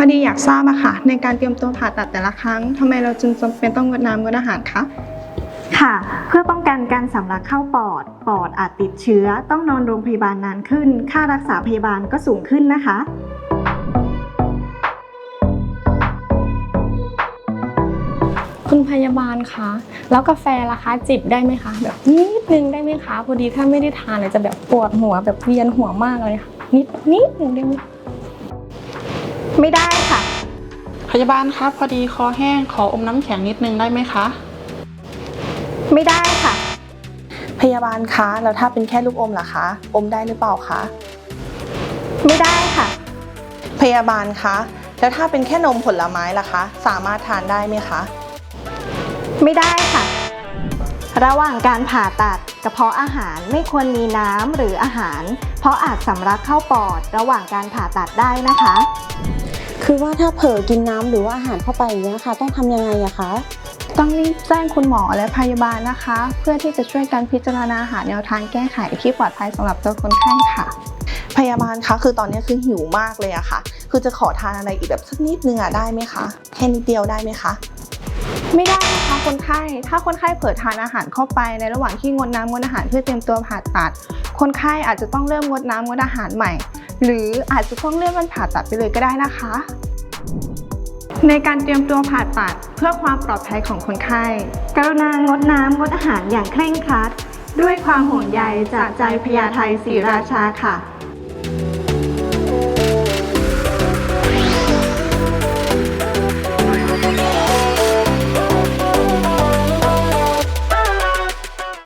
อดีอยากทราบอะค่ะ ในการเตรียมตัวผ่าตัดแต่ละครั้งทำไมเราจึงจำเป็นต้องงดน้ำงดอาหารคะ ค่ะ เพื่อป้องกันการสำลักเข้าปอด ปอดอาจติดเชื้อ ต้องนอนโรงพยาบาลนานขึ้น ค่ารักษาพยาบาลก็สูงขึ้นนะคะ คุณพยาบาลคะ แล้วกาแฟล่ะคะ จิบได้ไหมคะ แบบนิดนึงได้ไหมคะพอดีถ้าไม่ได้ทานเลยจะแบบปวดหัวแบบเวียนหัวมากเลยค่ะนิดนิดนึงได้ไหม ไม่ได้ค่ะ พยาบาลครับพอดีคอแห้งขออมน้ำแข็งนิดนึงได้ไหมคะ ไม่ได้ค่ะ พยาบาลคะ แล้วถ้าเป็นแค่ลูกอมล่ะคะ อมได้หรือเปล่าคะ ไม่ได้ค่ะ พยาบาลคะ แล้วถ้าเป็นแค่นมผลไม้ล่ะคะ สามารถทานได้ไหมคะ ไม่ได้ค่ะ ระหว่างการผ่าตัดกระเพาะอาหารไม่ควรมีน้ำหรืออาหาร เพราะอาจสำลักเข้าปอดระหว่างการผ่าตัดได้นะคะ คือว่าถ้าเผลอกินน้ำหรือว่าอาหารเข้าไปอย่างเงี้ยค่ะ ต้องทำยังไงอะคะต้องรีบแจ้งคุณหมอและพยาบาลนะคะ เพื่อที่จะช่วยกันพิจารณาหาแนวทางแก้ไขที่ปลอดภัยสำหรับตัวคนไข้ค่ะ พยาบาลคะคือตอนนี้คือหิวมากเลยอะค่ะ คือจะขอทานอะไรอีกแบบสักนิดนึงอะได้ไหมคะแค่นิดเดียวได้ไหมคะไม่ได้นะคะคนไข้ถ้าคนไข้เผลอทานอาหารเข้าไปในระหว่างที่งดน้ำงดอาหารเพื่อเตรียมตัวผ่าตัด คนไข้อาจจะต้องเริ่มงดน้ำงดอาหารใหม่ หรืออาจจะต้องเลื่อนวันผ่าตัดไปเลยก็ได้นะคะ ในการเตรียมตัวผ่าตัดเพื่อความปลอดภัยของคนไข้ กรุณางดน้ำงดอาหารอย่างเคร่งครัด ด้วยความห่วงใยจากใจพยาไทยศรีราชาค่ะ